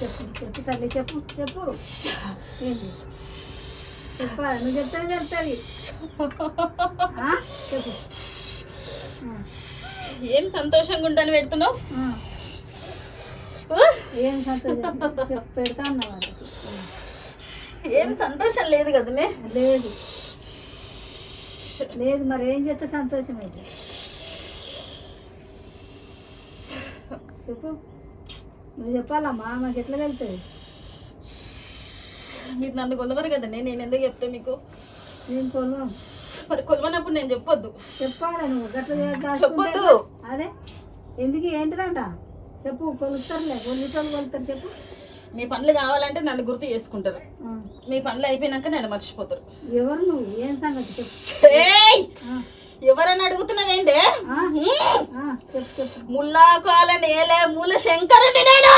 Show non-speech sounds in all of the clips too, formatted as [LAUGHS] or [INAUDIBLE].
చెప్పు చెప్పు తల్లి చెప్పు చెప్పు. చెప్పా నువ్వు చెప్తాను చెప్తుంది చెప్పు. ఏం సంతోషంగా ఉంటాను పెడుతున్నావు? ఏం సంతోషం? చెప్పు పెడతా ఉన్నా వాళ్ళకి. ఏం సంతోషం లేదు కదనే? లేదు. లేదు మరి ఏం చేస్తే సంతోషం అయితే చెప్పు. నువ్వు చెప్పాలమ్మా మాకు ఎట్లా వెళ్తుంది మీరు నన్ను కొలవరు కదనే నేను ఎందుకు చెప్తే మీకు? నేను కొను మరి కొలవనప్పుడు నేను చెప్పొద్దు. చెప్పాలి నువ్వు? గట్ల చెప్పొద్దు. అదే ఎందుకు ఏంటిదంట? చెప్పు కొలుస్తారులే కొలుతారు కొలుతారు చెప్పు. మీ పనులు కావాలంటే నన్ను గుర్తు చేసుకుంటారు. మీ పనులు అయిపోయినాక నన్ను మర్చిపోతారు. ఎవరు నువ్వు? ఏం సంగతి చెప్పు. ఎవరని అడుగుతున్నావేందే? ఆ, హ్మ్. ఆ, చెప్పు చెప్పు. ముల్లా కాల నేలే మూల శంకరుని నేను.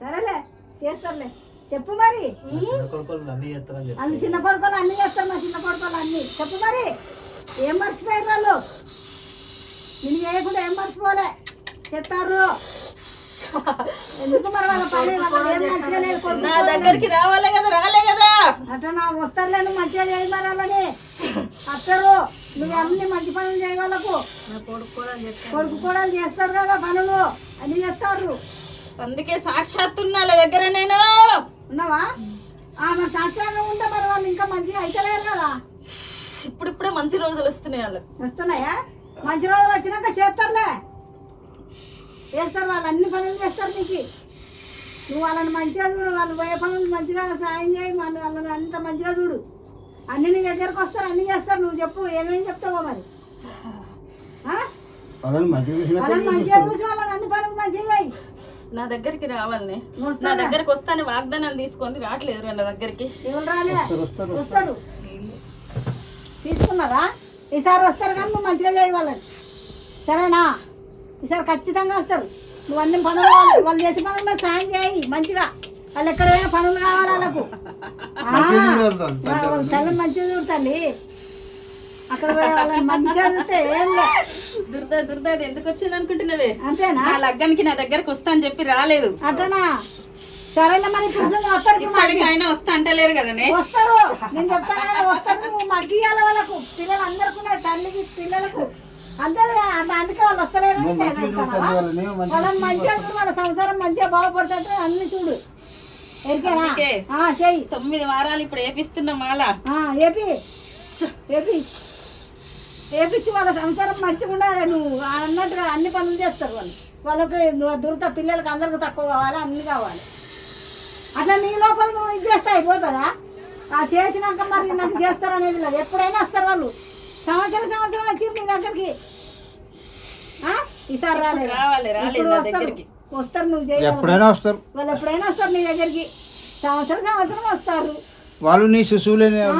సరేలే చేస్తారులే చెప్పు మరి. అన్ని చిన్న కొడుకోలు అన్ని చేస్తారు మా చిన్న కొడుకోలు అన్ని. చెప్పు మరి. ఏం మర్చిపోయారు వాళ్ళు? నిన్ను చేయకుండా ఏం మర్చిపోలే? చెప్తారు. నా దగ్గరికి రావాలి కదా రాలే కదా! అట్లా నా వస్తారులే నువ్వు మంచిగా చేయి అత్తరు నువ్వు అన్ని మంచి పనులు చేయ వాళ్ళకు. కొడుకు కూడా చేస్తారు కదా పనులు అన్ని చేస్తారు అందుకే సాక్షాత్ ఉన్నా వాళ్ళ దగ్గర నేను. ఉన్నావా? ఆ, మరి సంవత్సరాలు ఉంటే మరి వాళ్ళు ఇంకా మంచిగా అయితలేరు కదా. ఇప్పుడిప్పుడే మంచి రోజులు వస్తున్నాయి వాళ్ళకి వస్తున్నాయా? మంచి రోజులు వచ్చినాక చేస్తారులే. చేస్తారు వాళ్ళు అన్ని పనులు చేస్తారు నీకు. నువ్వు వాళ్ళని మంచిగా చూడు వాళ్ళు పోయే పనులు మంచిగా సాయం చేయి మన వాళ్ళని అంత మంచిగా చూడు. అన్ని నీ దగ్గరకు వస్తారు అన్ని చేస్తారు. నువ్వు చెప్పు ఏమేమి చెప్తావో మరి. పనులు నా దగ్గరికి రావాలని? నా దగ్గరికి వస్తాను వాగ్దానం తీసుకొని రావట్లేదు నా దగ్గరికి. వస్తారు వస్తారు తీసుకున్నారా? ఈసారి వస్తారు కానీ నువ్వు మంచిగా చేయి వాళ్ళని. సరేనా? ఈసారి ఖచ్చితంగా వస్తారు. నువ్వు అన్ని పనులు వాళ్ళు- చేసే పనుల్లో సాయం చేయి మంచిగా. వాళ్ళు ఎక్కడైనా పనులు కావాలి వాళ్ళకు. తల్లి మంచిగా చూడతాండి. అక్కడ మంచిగా చూస్తే ఏం దుర్దా దుర్దా అది ఎందుకు వచ్చింది అనుకుంటున్నావే? అంతేనా? నా లగ్గానికి నా దగ్గరకు వస్తా అని చెప్పి రాలేదు. అట్టనా? సరేనా మరి. ఇప్పటికి అయినా వస్తా అంటలేరు కదనే? వస్తారు. నేను చెప్తాను కదా వస్తారు. నువ్వు మగ్గియాలి వాళ్ళకు. పిల్లలు అందరికి తల్లికి పిల్లలకు. అందరూ అంద- అందుకే వాళ్ళు వస్తలేరు? వాళ్ళని మంచిగా వాళ్ళ సంసారం మంచిగా బాగుపడుతుంటే అన్ని చూడు. చెయ్యి. తొమ్మిది వారాలు ఇప్పుడు ఏపిస్తున్నా మాల. ఏపి. ఏపి. ఏపిచ్చి వాళ్ళ సంసారం మంచిగా నువ్వు అన్నట్టుగా అన్ని పనులు చేస్తారు వాళ్ళు. వాళ్ళకి దొరుకుతా పిల్లలకి అందరికి తక్కువ కావాలి అన్ని కావాలి. అట్లా నీ లోపల నువ్వు ఇది చేస్తే అయిపోతుందా ఆ చేసినాక మరి నాకు చేస్తారు అనేది లేదు. ఎప్పుడైనా వస్తారు వాళ్ళు. సంవత్సరం సంవత్సరం వచ్చి నీ దగ్గరికి. ఆ? ఈసారి రాలేదు? రావాలి ఇప్పుడు వస్తారు? దగ్గరికి. వస్తారు నువ్వు చేయాలి ఎప్పుడైనా వస్తారు. వాళ్ళు ఎప్పుడైనా వస్తారు నీ దగ్గరికి. సంవత్సరం సంవత్సరం వస్తారు. వాళ్ళు నీ శిశువులేనే ఆ,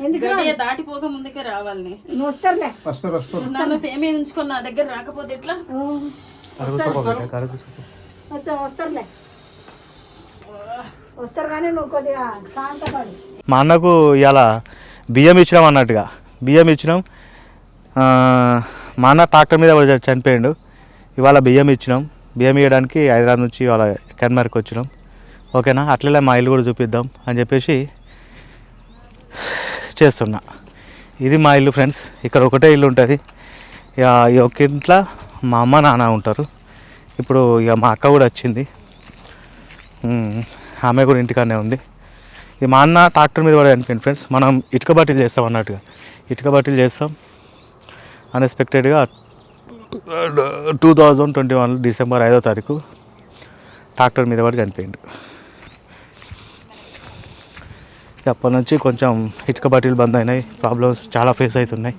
ఎందుకు రారు? గడియ దాటిపోక ముందుకే రావాలని నువ్వు వస్తారులే. వస్తారు వస్తారు. నన్ను పేమే ఉంచుకొని నా దగ్గర రాకపోతే ఎట్లా? వస్తారులే. వస్తారు కానీ నువ్వు కొద్దిగా శాంతపడు. మా అన్నకు ఇలా బియ్యం ఇచ్చినాం అన్నట్టుగా. బియ్యం ఇచ్చినాం. ఆ, మా అన్న ట్రాక్టర్ మీద చనిపోయిండు. ఇవాళ బియ్యం ఇచ్చినాం. బియ్యం ఇవ్వడానికి హైదరాబాద్ నుంచి వాళ్ళ కెన్మార్కి వచ్చినాం. ఓకేనా? అట్లనే మా ఇల్లు కూడా చూపిద్దాం అని చెప్పేసి చేస్తున్నా. ఇది మా ఇల్లు ఫ్రెండ్స్. ఇక్కడ ఒకటే ఇల్లు ఉంటుంది. ఇక ఈ ఒక్క ఇంట్లో మా అమ్మ నాన్న ఉంటారు. ఇప్పుడు ఇక మా అక్క కూడా వచ్చింది. ఆమె కూడా ఇంటికాడనే ఉంది. ఇది మా అన్న ట్రాక్టర్ మీద కూడా అనిపించింది ఫ్రెండ్స్. మనం ఇటుక బట్టీలు చేస్తాం అన్నట్టుగా. ఇటుక బట్టీలు చేస్తాం. అన్ఎక్స్పెక్టెడ్గా two thousand twenty one December ఐదో తారీఖు ట్రాక్టర్ మీద పడి చనిపోయిండు. అప్పటి నుంచి కొంచెం ఇటుక బట్టీలు బంద్ అయినాయి ప్రాబ్లమ్స్ చాలా ఫేస్ అవుతున్నాయి.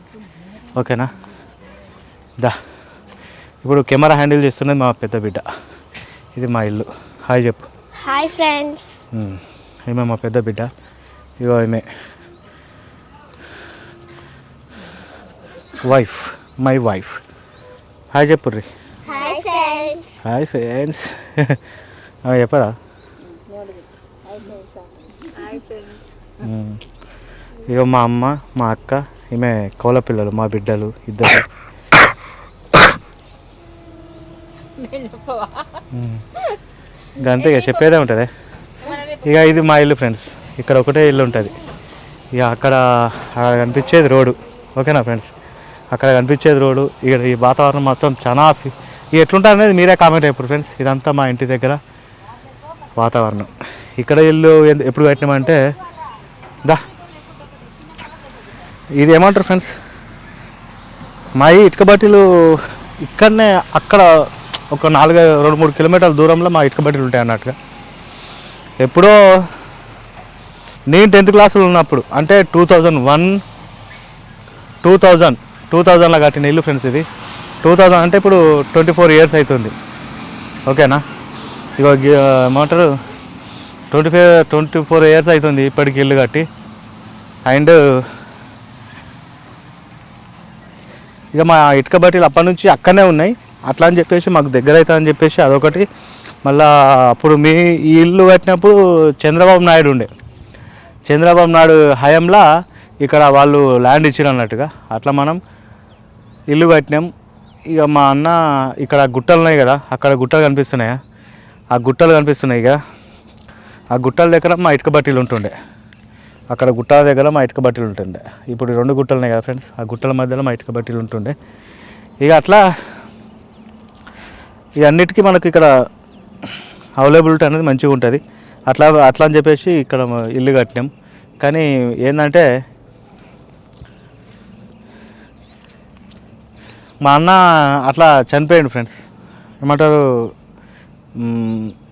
ఓకేనా? దా. ఇప్పుడు కెమెరా హ్యాండిల్ చేస్తున్నది మా పెద్ద బిడ్డ. ఇది మా ఇల్లు. హాయ్ చెప్పు. హాయ్ ఫ్రెండ్స్ ఈమె మా పెద్ద బిడ్డ. ఇగో ఈమె. వైఫ్ మై వైఫ్ హాయ్ చెప్పుర్రి హాయ్ ఫ్రెండ్స్ చెప్పరా? ఇగో మా అమ్మ మా అక్క ఈమె కోల పిల్లలు మా బిడ్డలు ఇద్దరు. అంతే ఇక చెప్పేదే ఉంటుంది. ఇక ఇది మా ఇల్లు ఫ్రెండ్స్ ఇక్కడ ఒకటే ఇల్లు ఉంటుంది. ఇక అక్కడ అక్కడ కనిపించేది రోడ్డు. ఓకేనా ఫ్రెండ్స్ అక్కడ కనిపించేది రోడ్డు. ఇక్కడ ఈ వాతావరణం మొత్తం చాలా ఫి- అనేది మీరే కామెంట్ అయిపోరు ఫ్రెండ్స్ ఇదంతా మా ఇంటి దగ్గర వాతావరణం. ఇక్కడ ఇల్లు ఎప్పుడు కట్టినామంటే దా. ఇది ఏమంటారు ఫ్రెండ్స్ మా ఈ ఇటుక బట్టీలు ఇక్కడనే అక్కడ ఒక నాలుగు రెండు మూడు కిలోమీటర్ల దూరంలో మా ఇటుక బట్టీలు ఉంటాయి అన్నట్టుగా. ఎప్పుడో నేను టెన్త్ క్లాసులో ఉన్నప్పుడు అంటే two thousand one two thousand two థౌజండ్లో కట్టిన ఇల్లు ఫ్రెండ్స్ ఇది. టూ థౌజండ్ అంటే ఇప్పుడు ట్వంటీ ఫోర్ ఇయర్స్ అవుతుంది. ఓకేనా? ఇక ఏమంటారు? Twenty five twenty four years అవుతుంది ఇప్పటికి ఇల్లు కట్టి. అండ్ ఇక మా ఇటుక బట్టీలు అప్పటి నుంచి అక్కడనే ఉన్నాయి. అట్లా అని చెప్పేసి మాకు దగ్గర అవుతుంది అని చెప్పేసి అదొకటి. మళ్ళా అప్పుడు మీ ఈ ఇల్లు కట్టినప్పుడు చంద్రబాబు నాయుడు ఉండే. చంద్రబాబు నాయుడు హయాంలో ఇక్కడ వాళ్ళు ల్యాండ్ ఇచ్చారు అన్నట్టుగా అట్లా మనం ఇల్లు కట్టినాం. ఇక మా అన్న ఇక్కడ గుట్టలు ఉన్నాయి కదా అక్కడ గుట్టలు కనిపిస్తున్నాయా? ఆ గుట్టలు కనిపిస్తున్నాయి ఇక. ఆ గుట్టల దగ్గర మా ఇటుక బట్టీలు ఉంటుండే. అక్కడ గుట్టల దగ్గర మా ఇటుక బట్టీలు ఉంటుండే. ఇప్పుడు రెండు గుట్టలు ఉన్నాయి కదా ఫ్రెండ్స్ ఆ గుట్టల మధ్యలో మా ఇటుక బట్టీలు ఉంటుండే. ఇక అట్లా ఇక అన్నిటికీ మనకు ఇక్కడ అవైలబిలిటీ అనేది మంచిగా ఉంటుంది. అట్లా అట్లా అని చెప్పేసి ఇక్కడ ఇల్లు కట్టినాం. కానీ ఏంటంటే మా అన్న అట్లా చనిపోయాడు ఫ్రెండ్స్. ఏమంటారు?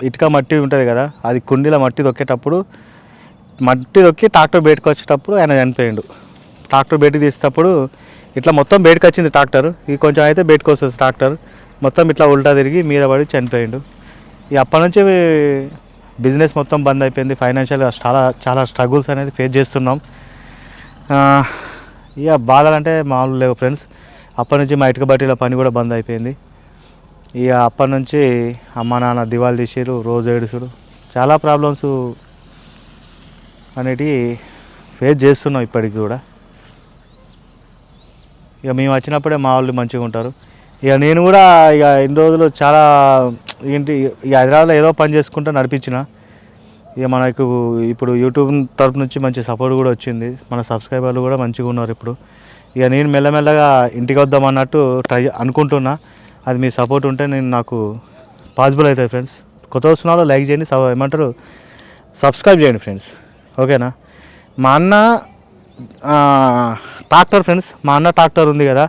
ఇటుక మట్టి ఉంటుంది కదా అది కుండీలో మట్టి దొక్కేటప్పుడు మట్టి దొక్కి ట్రాక్టర్ బయటకు వచ్చేటప్పుడు ఆయన చనిపోయాడు. ట్రాక్టర్ బయటకు తీసేటప్పుడు ఇట్లా మొత్తం బయటకు వచ్చింది ట్రాక్టర్. ఇది కొంచెం అయితే బయటకు వస్తుంది ట్రాక్టర్. మొత్తం ఇట్లా ఉల్టా తిరిగి మీద పడి చనిపోయాడు. ఇక అప్పటి నుంచి బిజినెస్ మొత్తం బంద్ అయిపోయింది. ఫైనాన్షియల్గా చాలా చాలా స్ట్రగుల్స్ అనేది ఫేస్ చేస్తున్నాం. ఇక బాధలు అంటే మామూలు లేవు ఫ్రెండ్స్. అప్పటి నుంచి మా ఇటుక బట్టీల పని కూడా బంద్ అయిపోయింది. ఇక అప్పటి నుంచి అమ్మ నాన్న దివాళి తీసారు రోజు ఏడుసుడు. చాలా ప్రాబ్లమ్స్ అనేటివి ఫేస్ చేస్తున్నాం ఇప్పటికి కూడా. ఇక మేము వచ్చినప్పుడే మా వాళ్ళు మంచిగా ఉంటారు. ఇక నేను కూడా ఇక ఇన్ని రోజులు చాలా ఏంటి ఇక హైదరాబాద్లో ఏదో పని చేసుకుంటూ నడిపించిన. ఇక మనకు ఇప్పుడు యూట్యూబ్ తరపు నుంచి మంచి సపోర్ట్ కూడా వచ్చింది. మన సబ్స్క్రైబర్లు కూడా మంచిగా ఉన్నారు ఇప్పుడు. ఇక నేను మెల్లమెల్లగా ఇంటికి వద్దాం అన్నట్టు ట్రై అనుకుంటున్నా. అది మీ సపోర్ట్ ఉంటే నేను నాకు పాసిబుల్ అవుతుంది ఫ్రెండ్స్. కొత్త వస్తున్న లైక్ చేయండి సబ్ ఏమంటారు? సబ్స్క్రైబ్ చేయండి ఫ్రెండ్స్. ఓకేనా? మా అన్న ట్రాక్టర్ ఫ్రెండ్స్. మా అన్న ట్రాక్టర్ ఉంది కదా.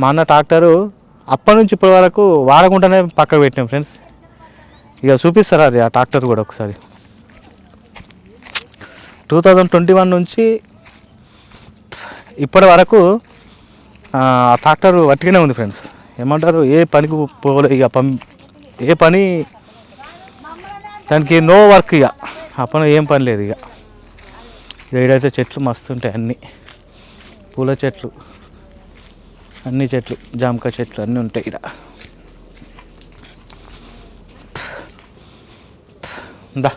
మా అన్న ట్రాక్టరు అప్పటి నుంచి ఇప్పటి వరకు వాడకుండానే పక్కకు పెట్టినాం ఫ్రెండ్స్. ఇక చూపిస్తారా అది ఆ ట్రాక్టర్ కూడా ఒకసారి? టూ థౌజండ్ ట్వంటీ వన్ నుంచి ఇప్పటి వరకు ఆ ట్రాక్టర్ వట్టిగానే ఉంది ఫ్రెండ్స్. ఏమంటారు ఏ పనికి పోలే ఇక పం ఏ పని దానికి నో వర్క్ ఇక. ఆ పని ఏం పని లేదు ఇక. ఇక చెట్లు మస్తు ఉంటాయి అన్నీ. పూల చెట్లు అన్ని చెట్లు జామకాయ చెట్లు అన్నీ ఉంటాయి ఇక్కడ దా.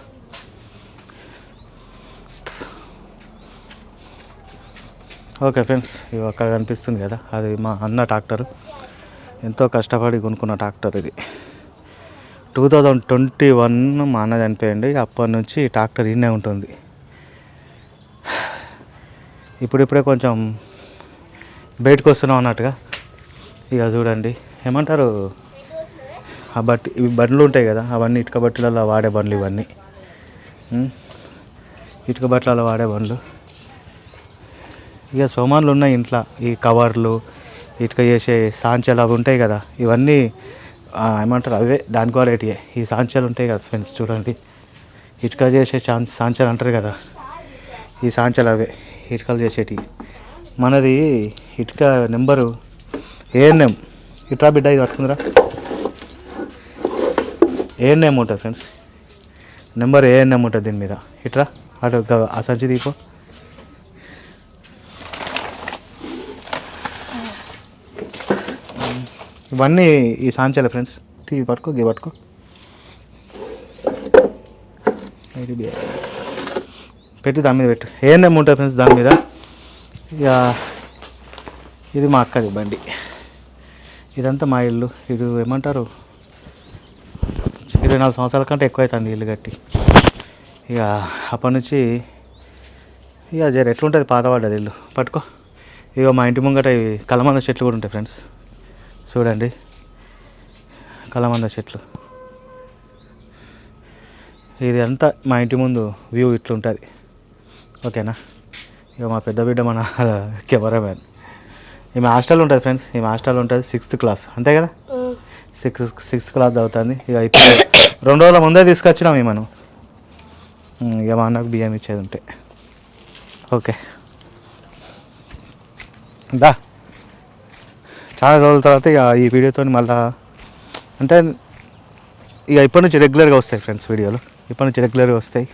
ఓకే ఫ్రెండ్స్ ఇవి అక్కడ కనిపిస్తుంది కదా అది మా అన్న ట్రాక్టర్. ఎంతో కష్టపడి కొనుక్కున్న ట్రాక్టర్ ఇది. టూ థౌజండ్ ట్వంటీ వన్ మా అన్న చనిపోయింది అప్పటి నుంచి ట్రాక్టర్ ఇన్నే ఉంటుంది. ఇప్పుడిప్పుడే కొంచెం బయటకు వస్తున్నాం అన్నట్టుగా. ఇక చూడండి ఏమంటారు? ఆ బట్టి ఇవి బండ్లు ఉంటాయి కదా అవన్నీ ఇటుక బట్టలలో వాడే బండ్లు ఇవన్నీ. ఇటుక బట్టలలో వాడే బండ్లు. ఇక సోమాన్లు ఉన్నాయి ఇంట్లో. ఈ కవర్లు ఇటుక చేసే సాంచాలు అవి ఉంటాయి కదా ఇవన్నీ ఏమంటారు అవే దాని వాడేటివే ఈ సాంచాలు ఉంటాయి కదా ఫ్రెండ్స్ చూడండి. ఇటుక చేసే ఛాన్స్ సాంచాలు అంటారు కదా ఈ సాంచాలు అవే ఇటుకలు చేసేటివి. మనది ఇటుక నెంబరు ఏఎన్ఎం. ఇట్రా బిడ్డ ఇది పట్టుకుందిరా. ఏఎన్ఎం ఉంటుంది ఫ్రెండ్స్. నెంబర్ ఏఎన్ఎం ఉంటుంది దీని మీద. ఇట్రా అటు ఆ సంచి తీపో. ఇవన్నీ ఈ సాంచాలే ఫ్రెండ్స్ తీ పట్టుకో గీ పట్టుకో. పెట్టి దాని మీద పెట్టు. ఏఎన్ఎం ఉంటుంది ఫ్రెండ్స్ దాని మీద? ఇక ఇది మా అక్కది బండి. ఇదంతా మా ఇల్లు. ఇది ఏమంటారు? ఇరవై నాలుగు సంవత్సరాల కంటే ఎక్కువ అవుతుంది ఇల్లు కట్టి. ఇక అప్పటి నుంచి ఇక జర ఎట్లుంటుంది పాతపడ్డది ఇల్లు. పట్టుకో. ఇక మా ఇంటి ముంగట ఇవి కలమంద చెట్లు కూడా ఉంటాయి ఫ్రెండ్స్ చూడండి. కలమంద చెట్లు. ఇది అంతా మా ఇంటి ముందు వ్యూ ఇట్లుంటుంది. ఓకేనా? ఇక మా పెద్ద బిడ్డ మన [LAUGHS] కెమెరామ్యాన్. ఈమె హాస్టల్ ఉంటుంది ఫ్రెండ్స్. ఈమె హాస్టల్ ఉంటుంది సిక్స్త్ క్లాస్. అంతే కదా? సిక్స్త్ సిక్స్త్ క్లాస్ చదువుతుంది. ఇక ఇప్పుడు [COUGHS] రెండు రోజుల ముందే తీసుకొచ్చినాం ఈమెను. ఇక మా అన్నకు బియ్యం ఇచ్చేది ఉంటే. ఓకే. దా. చాలా రోజుల తర్వాత ఇక ఈ వీడియోతో మళ్ళా అంటే ఇక ఇప్పటి నుంచి రెగ్యులర్గా వస్తాయి ఫ్రెండ్స్ వీడియోలు. ఇప్పటి నుంచి రెగ్యులర్గా వస్తాయి.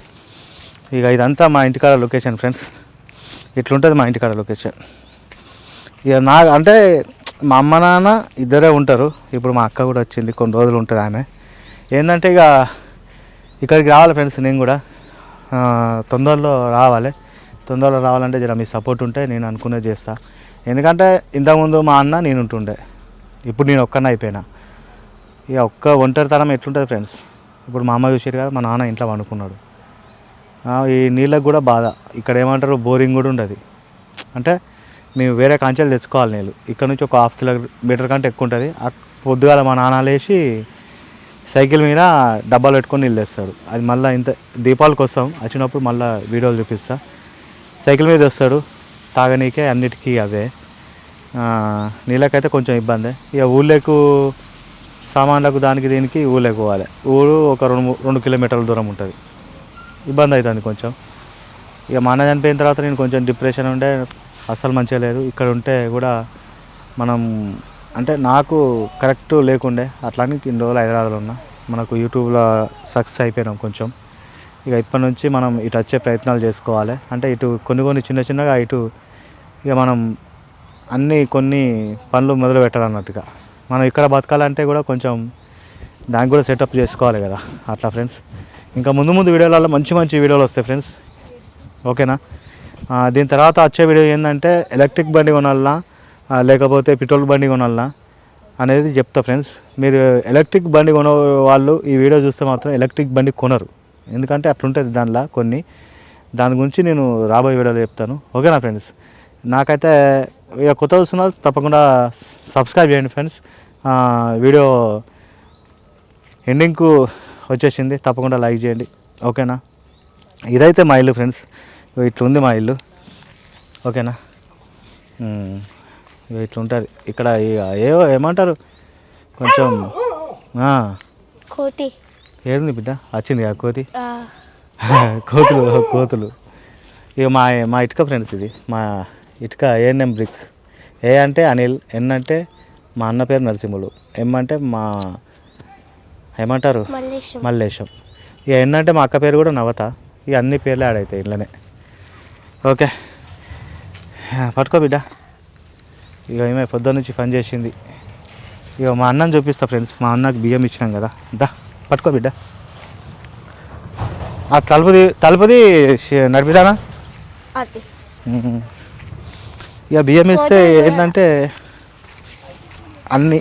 ఇక ఇదంతా మా ఇంటికాడ లొకేషన్ ఫ్రెండ్స్ ఇట్లుంటుంది మా ఇంటికాడ లొకేషన్ ఇక నా అంటే మా అమ్మ నాన్న ఇద్దరే ఉంటారు. ఇప్పుడు మా అక్క కూడా వచ్చింది. కొన్ని రోజులు ఉంటుంది ఆమె. ఏంటంటే ఇక ఇక్కడికి రావాలి ఫ్రెండ్స్ నేను కూడా. తొందరలో రావాలి. తొందరలో రావాలంటే జర మీ సపోర్ట్ ఉంటే నేను అనుకునేది చేస్తాను ఎందుకంటే ఇంతకుముందు మా అన్న నేను ఉంటుండే ఇప్పుడు నేను ఒక్కనే అయిపోయినా. ఇక ఒక్క ఒంటరితనం ఎట్లుంటుంది ఫ్రెండ్స్? ఇప్పుడు మా అమ్మ చూసారు కదా మా నాన్న ఇంట్లో వండుకున్నాడు. ఈ నీళ్ళకు కూడా బాధ. ఇక్కడ ఏమంటారు బోరింగ్ కూడా ఉండదు. అంటే మేము వేరే కాంచెలు తెచ్చుకోవాలి నీళ్ళు. ఇక్కడ నుంచి ఒక హాఫ్ కిలోమీటర్ కంటే ఎక్కువ ఉంటుంది. పొద్దుగాల మా నాన్న లేచి సైకిల్ మీద డబ్బాలు పెట్టుకొని నీళ్ళు తెస్తాడు. అది మళ్ళీ ఇంత దీపావళికి వస్తాం. వచ్చినప్పుడు మళ్ళీ వీడియోలు చూపిస్తా. సైకిల్ మీద వస్తాడు. తాగనీకే అన్నిటికీ అవే. నీళ్ళకైతే కొంచెం ఇబ్బంది. ఇక ఊళ్ళకు సామాన్లకు దానికి దీనికి ఊళ్ళకి పోవాలి. ఊరు ఒక రెండు మూ- రెండు కిలోమీటర్ల దూరం ఉంటుంది. ఇబ్బంది అవుతుంది కొంచెం. ఇక మా అన్న చనిపోయిన తర్వాత నేను కొంచెం డిప్రెషన్ ఉండే అస్సలు మంచిగా లేదు. ఇక్కడ ఉంటే కూడా మనం అంటే నాకు కరెక్ట్ లేకుండే. అట్లానే ఇన్ని రోజులు హైదరాబాద్లో ఉన్నా. మనకు యూట్యూబ్లో సక్సెస్ అయిపోయినాం కొంచెం. ఇక ఇప్పటి నుంచి మనం ఇటు వచ్చే ప్రయత్నాలు చేసుకోవాలి. అంటే ఇటు కొన్ని కొన్ని చిన్న చిన్నగా ఇటు ఇక మనం అన్ని కొన్ని పనులు మొదలు పెట్టాలన్నట్టుగా మనం ఇక్కడ బతకాలంటే కూడా కొంచెం దానికి కూడా సెటప్ చేసుకోవాలి కదా. అట్లా ఫ్రెండ్స్. ఇంకా ముందు ముందు వీడియోలలో మంచి మంచి వీడియోలు వస్తాయి ఫ్రెండ్స్. ఓకేనా? దీని తర్వాత వచ్చే వీడియో ఏంటంటే ఎలక్ట్రిక్ బండి కొనాలనా లేకపోతే పెట్రోల్ బండి కొనాలనా అనేది చెప్తా ఫ్రెండ్స్. మీరు ఎలక్ట్రిక్ బండి కొన వాళ్ళు ఈ వీడియో చూస్తే మాత్రం ఎలక్ట్రిక్ బండి కొనరు. ఎందుకంటే అట్లుంటుంది దానిలో కొన్ని. దాని గురించి నేను రాబోయే వీడియోలో చెప్తాను. ఓకేనా ఫ్రెండ్స్? నాకైతే ఇక కొత్త వస్తున్నారు తప్పకుండా సబ్స్క్రైబ్ చేయండి ఫ్రెండ్స్. వీడియో ఎండింగ్కు వచ్చేసింది. తప్పకుండా లైక్ చేయండి. ఓకేనా? ఇదైతే మా ఇల్లు ఫ్రెండ్స్. ఇట్లుంది మా ఇల్లు. ఓకేనా? ఇట్లుంటుంది. ఇక్కడ ఇక ఏవో ఏమంటారు? కొంచెం ఆ, కోతి ఏడుంది బిడ్డ? వచ్చింది ఆ కోతి? [LAUGHS] కోతులు కోతులు. ఇక మా మా ఇటుక ఫ్రెండ్స్ ఇది. మా ఇటుక ఏఎన్ఎం బ్రిక్స్ ఏ అంటే అనిల్ ఎన్ అంటే మా అన్న పేరు నరసింహులు. ఎం అంటే మా ఏమంటారు? మల్లేశం. ఇక ఎన్ అంటే మా అక్క పేరు కూడా నవత. ఇక అన్ని పేర్లు యాడ్ అవుతాయి ఇంట్లోనే. ఓకే. పట్టుకో బిడ్డ. ఇక ఏమే పొద్దున్న నుంచి పని చేసింది. ఇక మా అన్నని చూపిస్తా ఫ్రెండ్స్ మా అన్నకి బియ్యం ఇచ్చినాం కదా. దా. పట్టుకో బిడ్డ. ఆ తలుపుది తలుపుది నడిపిదానా. ఇక బియ్యం ఇస్తే ఏంటంటే అన్ని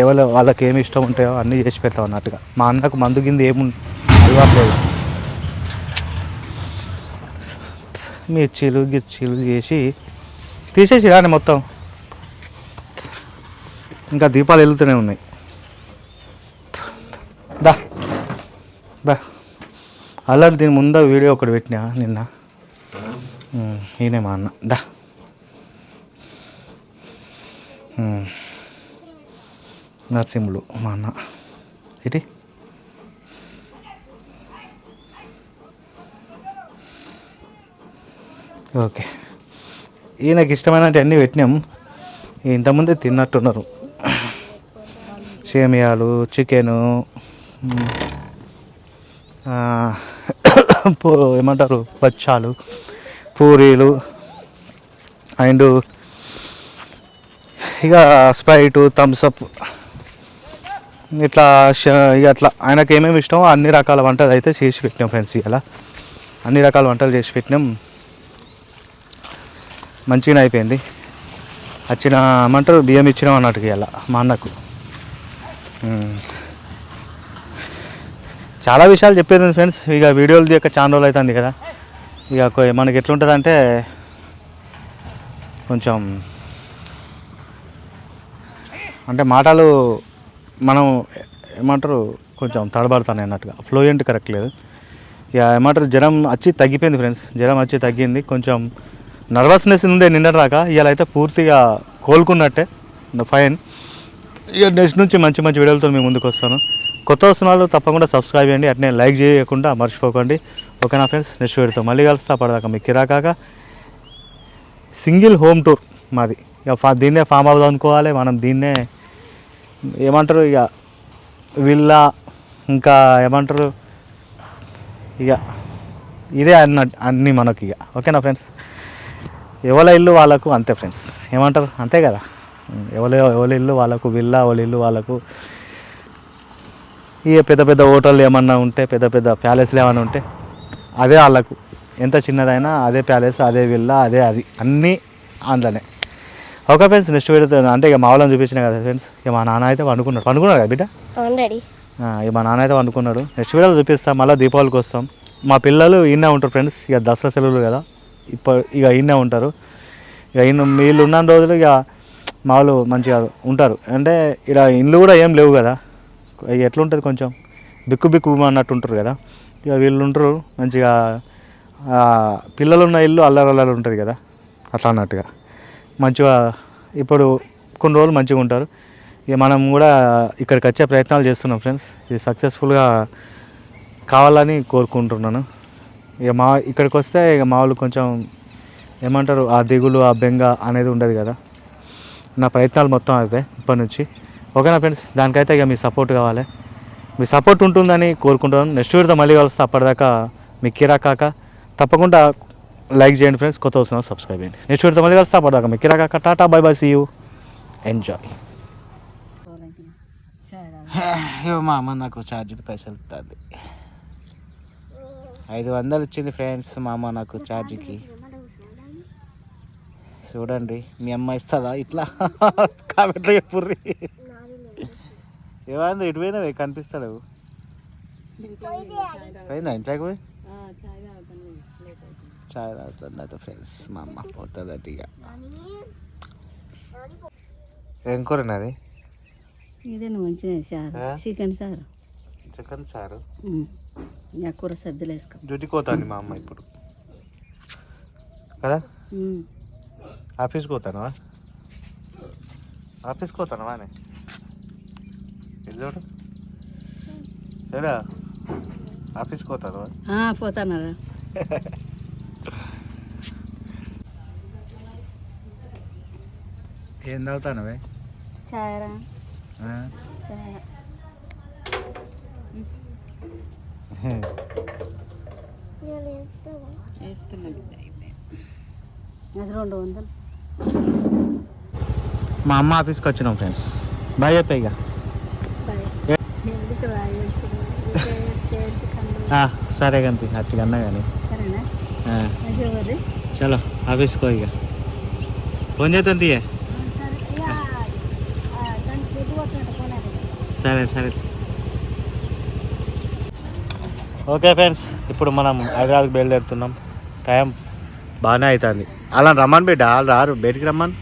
ఎవరు వాళ్ళకి ఏమి ఇష్టం ఉంటాయో అన్నీ చేసి పెడతాం అన్నట్టుగా. మా అన్నకు మందు కింద ఏమి అలవాటు లేదు. మిర్చీలు గిర్చీలు చేసి తీసేసి రాని మొత్తం. ఇంకా దీపాలు వెళ్తూనే ఉన్నాయి. దా. దా. అల్లరి దీని ముందు వీడియో ఒకటి పెట్టినా నిన్న? ఈయనే మా అన్న. దా. ఉమ్. నరసింహులు మా అన్న. ఇటీ? ఓకే. ఈయనకి ఇష్టమైన అన్నీ పెట్టినాం. ఇంతకుముందే తిన్నట్టున్నారు. సేమియాలు చికెను [COUGHS] ఏమంటారు? బచ్చాలు పూరీలు అండ్ ఇక స్ప్రైటు థమ్స్అప్ ఇట్లా ఇక అట్లా ఆయనకి ఏమేమి ఇష్టమో అన్ని రకాల వంటలు అయితే చేసి పెట్టినాం ఫ్రెండ్స్ ఇలా అన్ని రకాల వంటలు చేసి పెట్టినాం. మంచిగా అయిపోయింది. వచ్చిన ఏమంటారు? బియ్యం ఇచ్చినాం అన్నట్టుగా ఇలా మా అన్నకు. చాలా విషయాలు చెప్పేది ఫ్రెండ్స్. ఇక వీడియోలు తీయక చాలా రోజులు అవుతుంది కదా. ఇక మనకి ఎట్లుంటుంది అంటే కొంచెం అంటే మాటలు మనం ఏమంటారు కొంచెం తడబడతాను అన్నట్టుగా. ఫ్లోయెంట్ కరెక్ట్ లేదు. ఇక ఏమంటారు జ్వరం వచ్చి తగ్గిపోయింది ఫ్రెండ్స్. జ్వరం వచ్చి తగ్గింది. కొంచెం నర్వస్నెస్ ఉండే నిన్నటిదాకా ఇవాళ అయితే పూర్తిగా కోలుకున్నట్టే. ఫైన్. ఇక నెక్స్ట్ నుంచి మంచి మంచి వీడియోలతో మేము ముందుకు వస్తాను కొత్త వస్తున్న వాళ్ళు తప్పకుండా సబ్స్క్రైబ్ చేయండి. అట్నే లైక్ చేయకుండా మర్చిపోకండి. ఓకేనా ఫ్రెండ్స్ నెక్స్ట్ వీడియోతో మళ్ళీ కలుస్తా. పడదాకా మీకు కిరాకాక సింగిల్ హోమ్ టూర్ మాది. ఇక ఫా దీన్నే ఫామ్ హౌస్ అనుకోవాలి. మనం దీన్నే ఏమంటారు? ఇక విల్లా ఇంకా ఏమంటారు? ఇక ఇదే అన్న అన్నీ మనకి ఇక. ఓకేనా ఫ్రెండ్స్ ఎవరి ఇల్లు వాళ్ళకు అంతే ఫ్రెండ్స్ ఏమంటారు? అంతే కదా. ఎవరి ఎవరి ఇల్లు వాళ్ళకు విల్లా ఎవరి ఇల్లు వాళ్ళకు ఇక పెద్ద పెద్ద హోటళ్ళు ఏమన్నా ఉంటే పెద్ద పెద్ద ప్యాలెస్లు ఏమన్నా ఉంటే అదే వాళ్ళకు. ఎంత చిన్నదైనా అదే ప్యాలెస్ అదే విల్లా అదే అది. అన్నీ అందులోనే. ఓకే ఫ్రెండ్స్ నెక్స్ట్ వీడియో అంటే ఇక మా వాళ్ళని చూపించిన కదా ఫ్రెండ్స్ ఇక మా నాన్న అయితే పండుకున్నాడు పండుకున్నాడు కదా బిడ్డ? ఇక మా నాన్న అయితే వండుకున్నాడు. నెక్స్ట్ వీడియోలో చూపిస్తాం మళ్ళీ దీపావళికి వస్తాం. మా పిల్లలు ఈయనే ఉంటారు ఫ్రెండ్స్ ఇక దసరా సెలవులు కదా. ఇప్పుడు ఇక ఈయనే ఉంటారు. ఇక ఈయన వీళ్ళు ఉన్న రోజులు ఇక మా వాళ్ళు మంచిగా ఉంటారు. అంటే ఇక్కడ ఇండ్లు కూడా ఏం లేవు కదా. ఇక ఎట్లుంటుంది కొంచెం? బిక్కు బిక్కు అన్నట్టు ఉంటారు కదా? ఇక వీళ్ళు ఉంటారు మంచిగా పిల్లలు ఉన్న ఇల్లు అల్లరి అల్లరి ఉంటుంది కదా? అట్లా అన్నట్టుగా. మంచిగా ఇప్పుడు కొన్ని రోజులు మంచిగా ఉంటారు. ఇక మనం కూడా ఇక్కడికి వచ్చే ప్రయత్నాలు చేస్తున్నాం ఫ్రెండ్స్. ఇది సక్సెస్ఫుల్గా కావాలని కోరుకుంటున్నాను. ఇక మా ఇక్కడికి వస్తే ఇక మా వాళ్ళు కొంచెం ఏమంటారు? ఆ దిగులు ఆ బెంగ అనేది ఉండదు కదా? నా ప్రయత్నాలు మొత్తం అవే ఇప్పటి నుంచి. ఓకేనా ఫ్రెండ్స్? దానికైతే ఇక మీ సపోర్ట్ కావాలి. మీ సపోర్ట్ ఉంటుందని కోరుకుంటున్నాను నెక్స్ట్ వీడితో మళ్ళీ కలుస్తా. అప్పటిదాకా మీ కిరా కాక. తప్పకుండా లైక్ చేయండి ఫ్రెండ్స్. కొత్త వస్తున్నా సబ్స్క్రైబ్ చేయండి. నెక్స్ట్ వీడితో మళ్ళీ కలుస్తా. అప్పటిదాకా మీ కిరా కాక. Tata bye bye see you enjoy మా అమ్మ నాకు ఛార్జ్కి పైసలు ఇస్తుంది ఐదు వందలు ఇచ్చింది ఫ్రెండ్స్ మా అమ్మ నాకు ఛార్జ్కి చూడండి మీ అమ్మ ఇస్తుందా? ఇట్లా. [LAUGHS] కాబట్టి చెప్పుర్రి ఏమైంది? ఇటు పోయినావే? కనిపిస్తలేవు? పోయిందా? ఇంట్లోకి పోయి? చాయ్ తాగుతుంది ఫ్రెండ్స్ మా అమ్మ పోతుందట ఇక ఏం కూర నాది? ఇదే మంచిగా sir? Chicken sir chicken sir ఇంకా కూర సర్దులు వేసుకో. డ్యూటీకి పోతాను మా అమ్మ ఇప్పుడు. కదా? ఆఫీస్కి పోతానవా? ఆఫీస్కి పోతానవా ఇది చూడు సరే ఆఫీస్కి పోతానవా? పోతానారా. ఏం చాయరా. వందలు. మా అమ్మ ఆఫీస్కి వచ్చినాం ఫ్రెండ్స్. బాయ్ చెప్పే ఇక ఎందుకు రాయాల్సి ఆ, సరే అచ్చిగా అన్నా కానీ చలో ఆఫీస్కి ఇక ఫోన్ చేద్దాం తీయే. సరే సరే ఓకే ఫ్రెండ్స్ ఇప్పుడు మనం హైదరాబాద్కి బయలుదేరుతున్నాం. టైం బాగానే అవుతుంది అలా రమ్మని బిడ్డ వాళ్ళు రారు. బయటికి రమ్మని.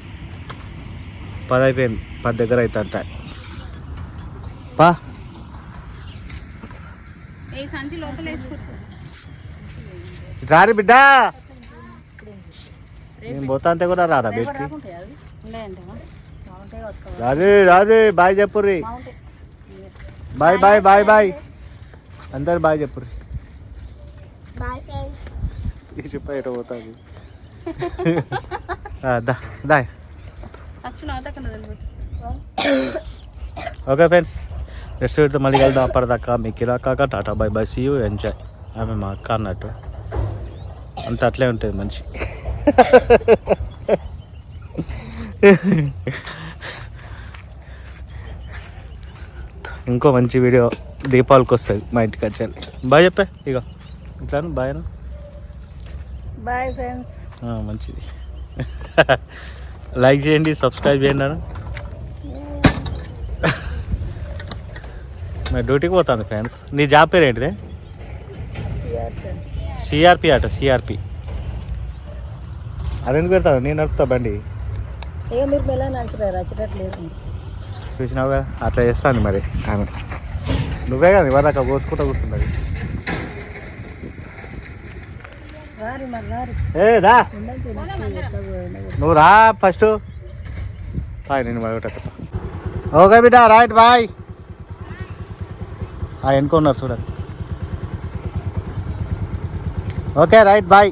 పది అయిపోయింది పది దగ్గర అవుతుంది టైం. పా. ఈ సంచి లోపల వేసుకుంటా రారి బిడ్డ. నేను పోతా అంతే కూడా రారా బయటికి వచ్చుకోవాలి రారి రారి బాయ్ చెప్పుర్రి. బాయ్ బాయ్ బాయ్ బాయ్ అందరు బాయ్ చెప్పుర్రి. బాయ్ ఫ్రెండ్స్ ఈ చెప్ప ఎటు పోతుంది? Okay friends. నెక్స్ట్ వీడితో మళ్ళీ వెళ్దాం అప్పటిదాకా మీ కిరాకాక tata bye bye see you enjoy ఆమె మా అక్క అన్నట్టు అంత అట్లే ఉంటుంది మంచి ఇంకో మంచి వీడియో దీపావళికి వస్తుంది మా ఇంటికి వచ్చేది బాయ్ చెప్పే ఇక ఇట్లాను బాయ్ బాయ్ ఫ్రెండ్స్ మంచిది లైక్ చేయండి సబ్స్క్రైబ్ చేయండి అన్న. [LAUGHS] మరి డ్యూటీకి పోతుంది ఫ్రెండ్స్. నీ జాబ్ పేరు ఏంటిదే? సిఆర్పి అట సిఆర్పి అదెందుకు పెడతాను నేను నడుపుతా బండి. చూసినావు కదా అట్లా చేస్తాను మరి ఆమె. నువ్వే కదా ఇవరాక కోసుకుంటా కూర్చున్నది. రారి మరి రారి. ఏ దా. నువ్వు రా ఫస్ట్. బాయ్ నేను మరి ఓకే బిడ్డ రైట్ బాయ్. ఎన్నుకున్నారు చూడండి ఓకే రైట్ బాయ్.